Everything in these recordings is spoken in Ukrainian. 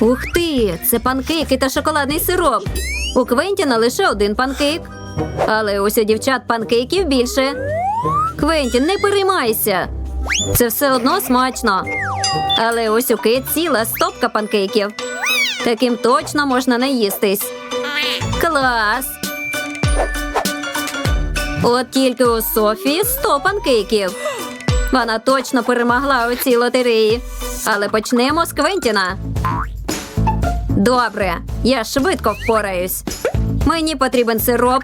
Ух ти! Це панкейки та шоколадний сироп. У Квентіна лише один панкейк. Але ось у дівчат панкейків більше. Квентін, не переймайся. Це все одно смачно. Але ось у Кит ціла стопка панкейків. Таким точно можна наїстись. Клас! От тільки у Софії 100 панкейків. Вона точно перемогла у цій лотереї. Але почнемо з Квентіна. Добре, я швидко впораюсь. Мені потрібен сироп.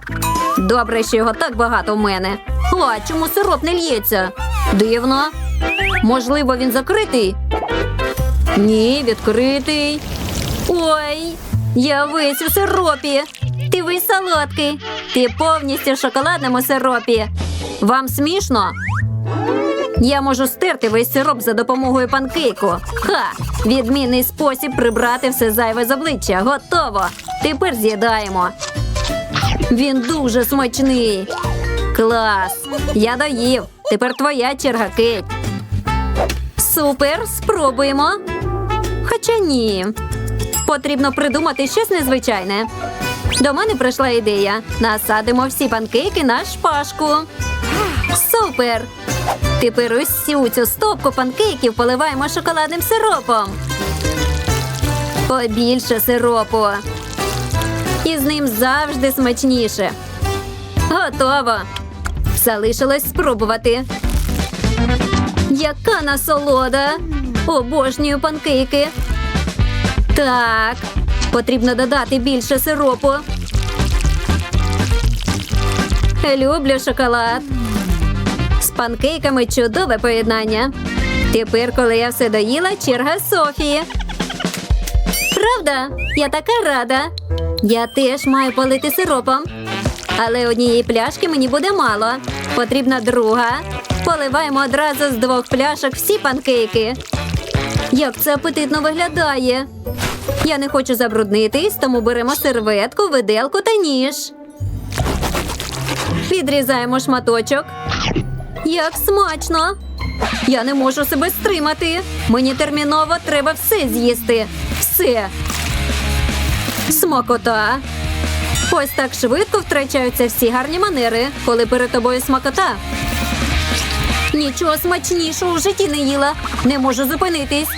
Добре, що його так багато в мене. А чому сироп не лється? Дивно. Можливо, він закритий? Ні, відкритий. Ой, я весь у сиропі. Ти весь солодкий. Ти повністю в шоколадному сиропі. Вам смішно? Я можу стерти весь сироп за допомогою панкейку. Ха! Відмінний спосіб прибрати все зайве з обличчя. Готово. Тепер з'їдаємо. Він дуже смачний. Клас. Я доїв. Тепер твоя черга, Кейт. Супер, спробуємо. Хоча ні. Потрібно придумати щось незвичайне. До мене прийшла ідея. Насадимо всі панкейки на шпажку. Супер! Тепер усю цю стопку панкейків поливаємо шоколадним сиропом. Побільше сиропу. І з ним завжди смачніше. Готово. Залишилось спробувати. Яка насолода! Обожнюю панкейки. Так, потрібно додати більше сиропу. Люблю шоколад. Панкейками чудове поєднання. Тепер, коли я все доїла, черга Софії. Правда? Я така рада. Я теж маю полити сиропом. Але однієї пляшки мені буде мало. Потрібна друга. Поливаємо одразу з двох пляшок всі панкейки. Як це апетитно виглядає. Я не хочу забруднитись, тому беремо серветку, виделку та ніж. Відрізаємо шматочок. Як смачно! Я не можу себе стримати. Мені терміново треба все з'їсти. Все. Смакота. Ось так швидко втрачаються всі гарні манери, коли перед тобою смакота. Нічого смачнішого в житті не їла. Не можу зупинитись.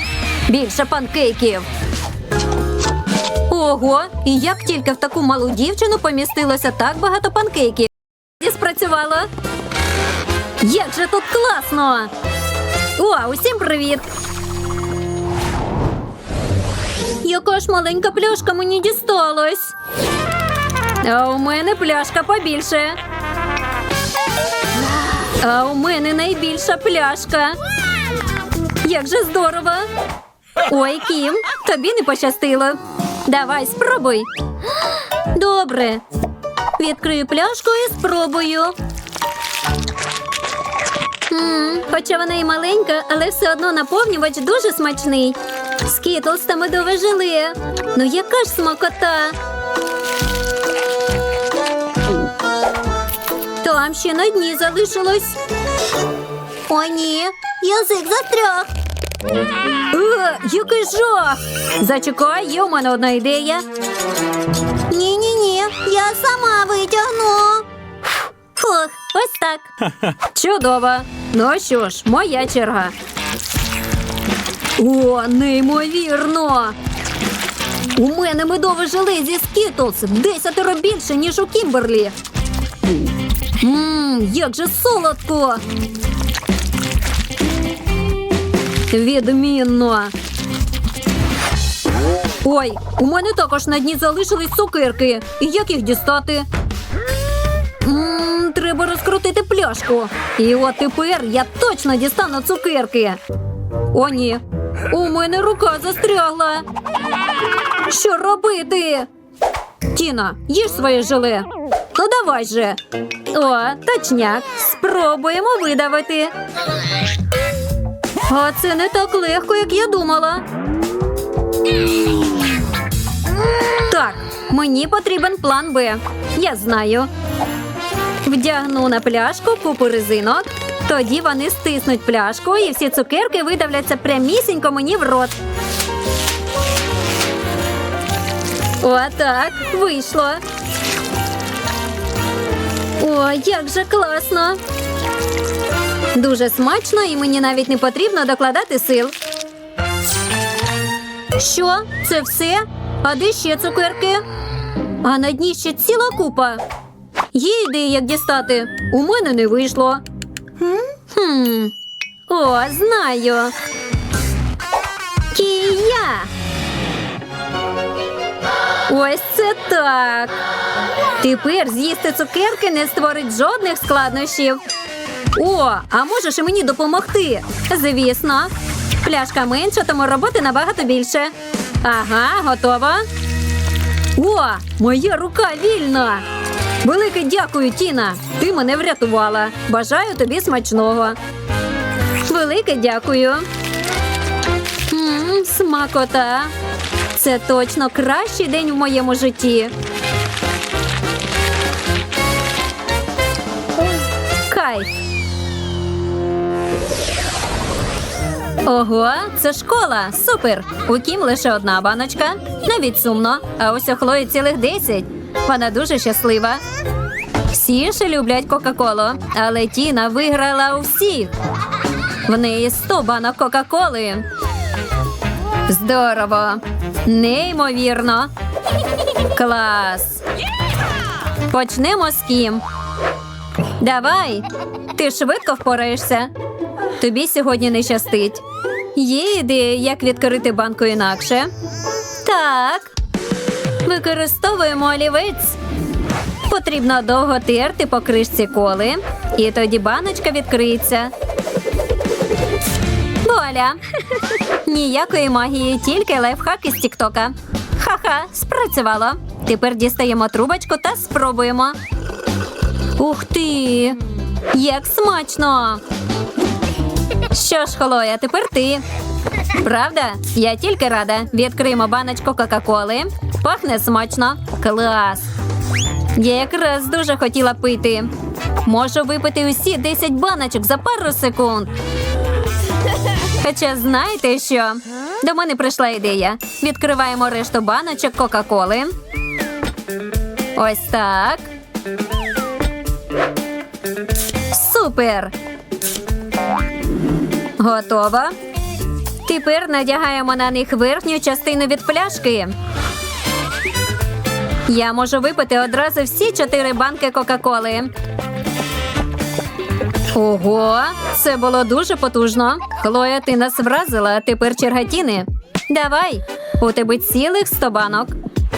Більше панкейків. Ого, і як тільки в таку малу дівчину помістилося так багато панкейків. І спрацювало. Як же тут класно! О, усім привіт! Яка ж маленька пляшка мені дісталась. А у мене пляшка побільше. А у мене найбільша пляшка. Як же здорово! Ой, Кім, тобі не пощастило. Давай, спробуй. Добре. Відкрию пляшку і спробую. М, Хоча вона і маленька, але все одно наповнювач дуже смачний. Скітлс та медове желе. Ну яка ж смакота? Там ще на дні залишилось. О, ні, язик застряг. Е, який жах! Зачекай, є у мене одна ідея. Ні, ні, ні, я сама витягну. Фух, ось так. Чудово. Ну що ж, моя черга. О, неймовірно! У мене медове желе зі Скітлз десятеро більше, ніж у Кімберлі. Ммм, як же солодко! Відмінно. Ой, у мене також на дні залишились цукерки. Як їх дістати? Треба розкрутити пляшку. І от тепер я точно дістану цукерки. О, ні. У мене рука застрягла. Що робити? Тіна, їж своє желе. Ну давай же. О, точняк. Спробуємо видавити. А це не так легко, як я думала. Так, мені потрібен план Б. Я знаю. Вдягну на пляшку купу резинок. Тоді вони стиснуть пляшку і всі цукерки видавляться прямісінько мені в рот. Отак, вийшло. О, як же класно! Дуже смачно і мені навіть не потрібно докладати сил. Що? Це все? А де ще цукерки? А на дні ще ціла купа. Є ідеї, як дістати. У мене не вийшло. Хм. О, знаю. Кія. Ось це так. Тепер з'їсти цукерки не створить жодних складнощів. О, а можеш і мені допомогти? Звісно. Пляшка менша, тому роботи набагато більше. Ага, готово. О, моя рука вільна. Велике дякую, Тіна. Ти мене врятувала. Бажаю тобі смачного. Велике дякую. Мм, смакота. Це точно кращий день в моєму житті. Кайф. Ого, це школа. Супер. У Кім лише одна баночка. Навіть сумно. А ось у Хлої цілих десять. Вона дуже щаслива. Всі ж люблять Кока-Колу, але Тіна виграла у. В неї 100 банок Кока-Коли. Здорово. Неймовірно. Клас. Почнемо з Кім. Давай. Ти швидко впораєшся. Тобі сьогодні не щастить. Є ідея, як відкрити банку інакше? Так. Використовуємо олівець. Потрібно довго терти по кришці коли, і тоді баночка відкриється. Вуаля! Ніякої магії, тільки лайфхак із Тіктока. Ха-ха, спрацювало. Тепер дістаємо трубочку та спробуємо. Ух ти! Як смачно! Що ж, Холоя, тепер ти. Правда? Я тільки рада. Відкриємо баночку Кока-Коли. Пахне смачно. Клас. Я якраз дуже хотіла пити. Можу випити усі 10 баночок за пару секунд. Хоча знаєте що? До мене прийшла ідея. Відкриваємо решту баночок Кока-Коли. Ось так. Супер. Готово. Тепер надягаємо на них верхню частину від пляшки. Я можу випити одразу всі чотири банки Кока-Коли. Ого, це було дуже потужно. Хлоя, ти нас вразила, тепер черга Тіни. Давай, у тебе цілих сто банок.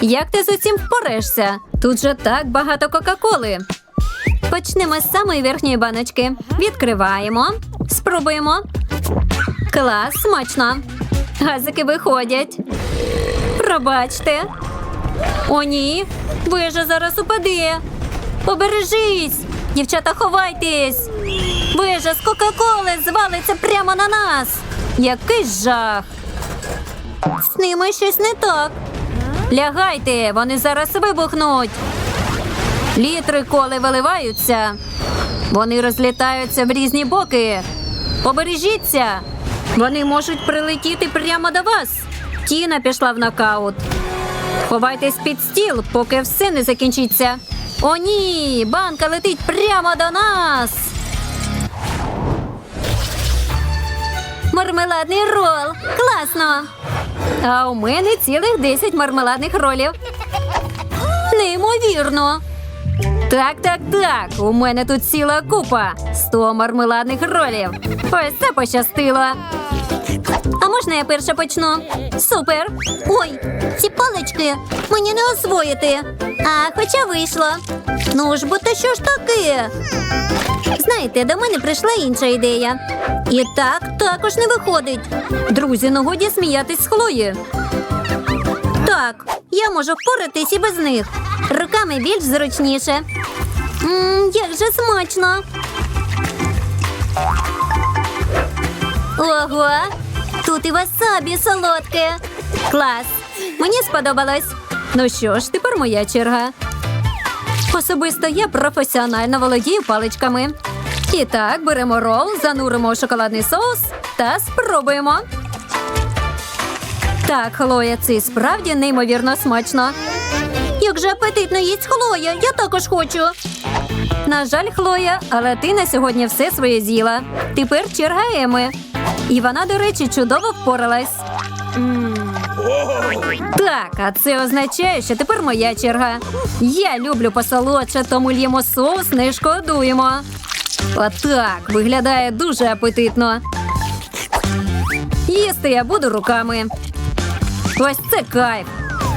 Як ти з усім впорешся? Тут же так багато Кока-Коли. Почнемо з самої верхньої баночки. Відкриваємо, спробуємо. Клас, смачно. Газики виходять. Пробачте. О, ні. Вежа зараз упаде. Побережись! Дівчата, ховайтесь! Вежа з Кока-Коли звалиться прямо на нас. Який жах. З ними щось не так. Лягайте, вони зараз вибухнуть. Літри коли виливаються. Вони розлітаються в різні боки. Побережіться. Вони можуть прилетіти прямо до вас. Тіна пішла в нокаут. Ховайтесь під стіл, поки все не закінчиться. О, ні! Банка летить прямо до нас. Мармеладний рол. Класно. А у мене цілих 10 мармеладних ролів. Неймовірно. Так, так, так. У мене тут ціла купа. 100 мармеладних ролів. Ось це пощастило. А можна я перша почну? Супер. Ой, ці палички мені не освоїти. А хоча вийшло. Ну ж, бо то що ж таке? Знаєте, до мене прийшла інша ідея. І так також не виходить. Друзі, ну годі сміятись з Хлої. Так, я можу впоратись і без них. Руками більш зручніше. Мм, як же смачно. Ого, тут і васабі солодке. Клас. Мені сподобалось. Ну що ж, тепер моя черга. Особисто я професіонально володію паличками. І так, беремо рол, зануримо у шоколадний соус та спробуємо. Так, Хлоя, це справді неймовірно смачно. Як же апетитно їсть Хлоя, я також хочу. На жаль, Хлоя, але ти на сьогодні все своє з'їла. Тепер черга Еми. І вона, до речі, чудово впоралась. Так, а це означає, що тепер моя черга. Я люблю посолодше, тому л'ємо соус, не шкодуємо. Отак виглядає дуже апетитно. Їсти я буду руками. Ось це кайф.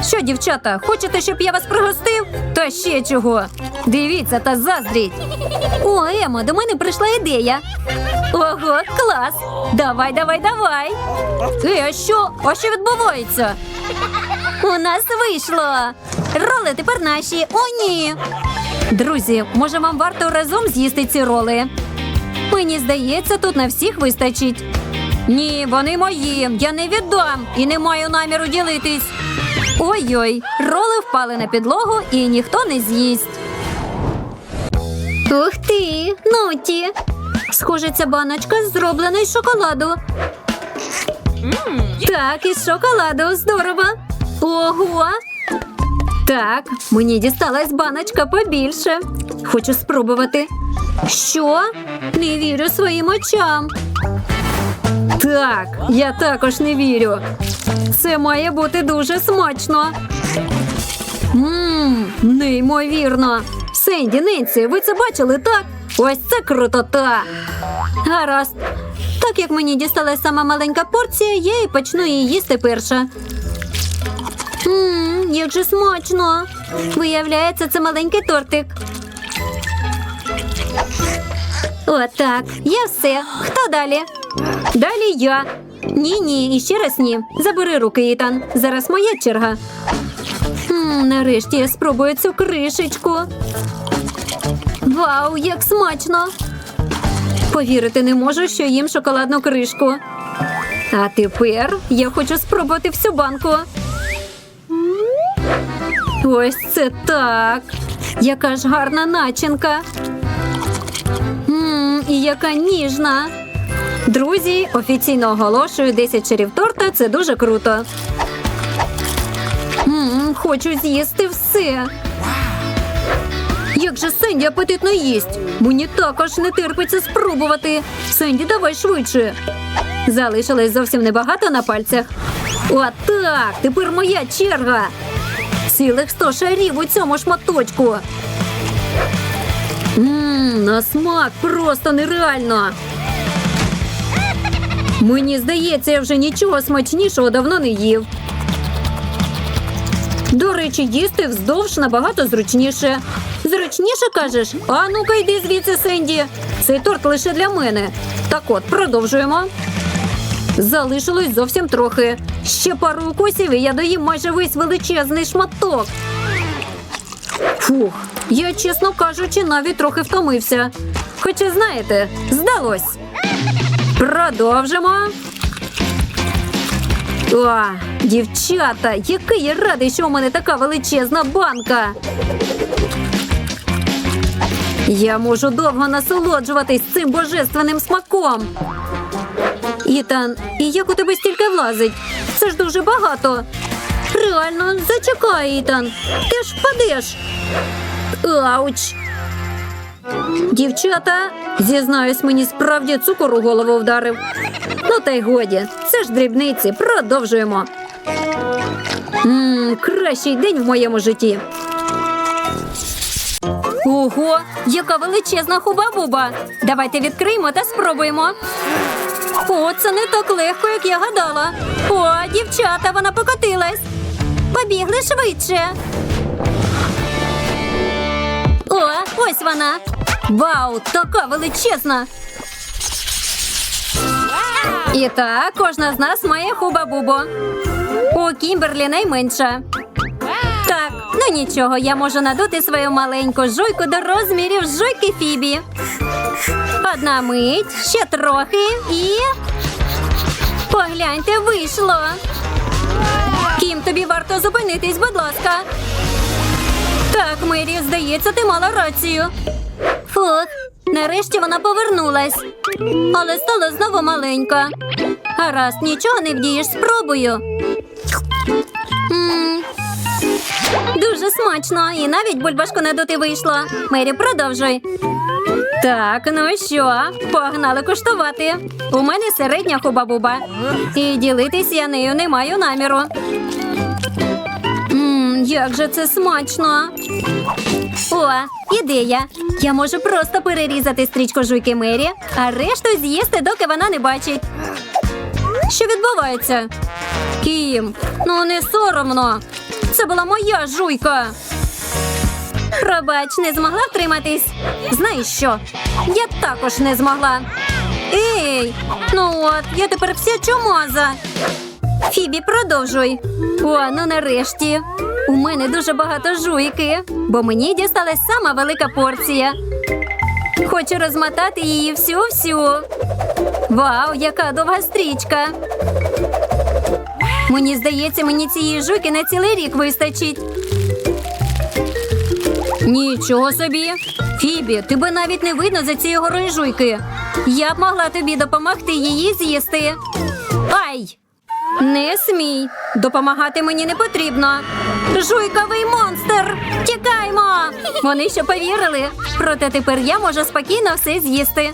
Що, дівчата, хочете, щоб я вас пригостив? Та ще чого. Дивіться та заздріть. О, Емо, до мене прийшла ідея. Ого, клас! Давай, давай, давай. Е, а що? А що відбувається? У нас вийшло. Роли тепер наші. О, ні. Друзі, може вам варто разом з'їсти ці роли? Мені здається, тут на всіх вистачить. Ні, вони мої. Я не віддам і не маю наміру ділитись. Ой-ой, роли впали на підлогу і ніхто не з'їсть. Ух ти, нуті. Схоже, ця баночка зроблена із шоколаду. Так, із шоколаду. Здорово. Ого. Так, мені дісталась баночка побільше. Хочу спробувати. Що? Не вірю своїм очам. Так, я також не вірю. Це має бути дуже смачно. Ммм, неймовірно. Сенді, Ненсі, ви це бачили, так? Ось це крутота. Гаразд. Так як мені дісталась сама маленька порція, я і почну її їсти перша. Ммм, як же смачно. Виявляється, це маленький тортик. Отак, я все. Хто далі? Далі я. Ні, ні, і ще раз ні. Забери руки, Ітан. Зараз моя черга. М, нарешті я спробую цю кришечку. Вау, як смачно! Повірити не можу, що їм шоколадну кришку. А тепер я хочу спробувати всю банку. Ось це так. Яка ж гарна начинка. Мм, і яка ніжна. Друзі, офіційно оголошую 10 чарів торта. Це дуже круто. Мм, хочу з'їсти все. Як же Сенді апетитно їсть. Мені також не терпиться спробувати. Сенді, давай швидше. Залишилось зовсім небагато на пальцях. Отак, тепер моя черга. Цілих сто шарів у цьому шматочку. Ммм, на смак просто нереально. Мені здається, я вже нічого смачнішого давно не їв. До речі, їсти вздовж набагато зручніше. Зручніше кажеш? А ну-ка йди звідси, Сенді. Цей торт лише для мене. Так от, продовжуємо. Залишилось зовсім трохи. Ще пару укусів, і я доїм майже весь величезний шматок. Фух, я, чесно кажучи, навіть трохи втомився. Хоча, знаєте, здалось. Продовжимо. О, дівчата, який я радий, що у мене така величезна банка. Я можу довго насолоджуватись цим божественним смаком. Ітан, і як у тебе стільки влазить? Це ж дуже багато. Реально, зачекай, Ітан. Ти ж впадеш. Ауч. Дівчата, зізнаюсь, мені справді цукор у голову вдарив. Ну та й годі, це ж дрібниці, продовжуємо. Ммм, кращий день в моєму житті. Ого, яка величезна хуба-буба. Давайте відкриємо та спробуємо. О, це не так легко, як я гадала. О, дівчата, вона покотилась. Побігли швидше. О, ось вона. Вау, така величезна. І так, кожна з нас має хуба-бубу. У Кімберлі найменша. Ну нічого, я можу надути свою маленьку жуйку до розмірів жуйки Фібі. Одна мить, ще трохи і. Погляньте, вийшло. Кім, тобі варто зупинитись, будь ласка. Так, Мері, здається, ти мала рацію. Фух, нарешті вона повернулась. Але стала знову маленька. Гаразд, нічого не вдієш, спробую. Дуже смачно, і навіть бульбашку надути вийшло. Мері, продовжуй. Так, ну що, погнали куштувати. У мене середня хуба-буба. І ділитись я нею не маю наміру. Мм, як же це смачно. О, ідея. Я можу просто перерізати стрічку жуйки Мері, а решту з'їсти, доки вона не бачить. Що відбувається? Кім, ну не соромно. Це була моя жуйка. Пробач, не змогла втриматись. Знаєш що? Я також не змогла. Ей, ну от, я тепер вся чумаза. Фібі, продовжуй. О, ну нарешті. У мене дуже багато жуйки, бо мені дісталась сама велика порція. Хочу розмотати її всю-всю. Вау, яка довга стрічка. Мені здається, мені цієї жуйки на цілий рік вистачить. Нічого собі. Фібі, тебе навіть не видно за цією горою жуйки. Я б могла тобі допомогти її з'їсти. Ай! Не смій. Допомагати мені не потрібно. Жуйковий монстр! Тікаймо! Вони що повірили. Проте тепер я можу спокійно все з'їсти.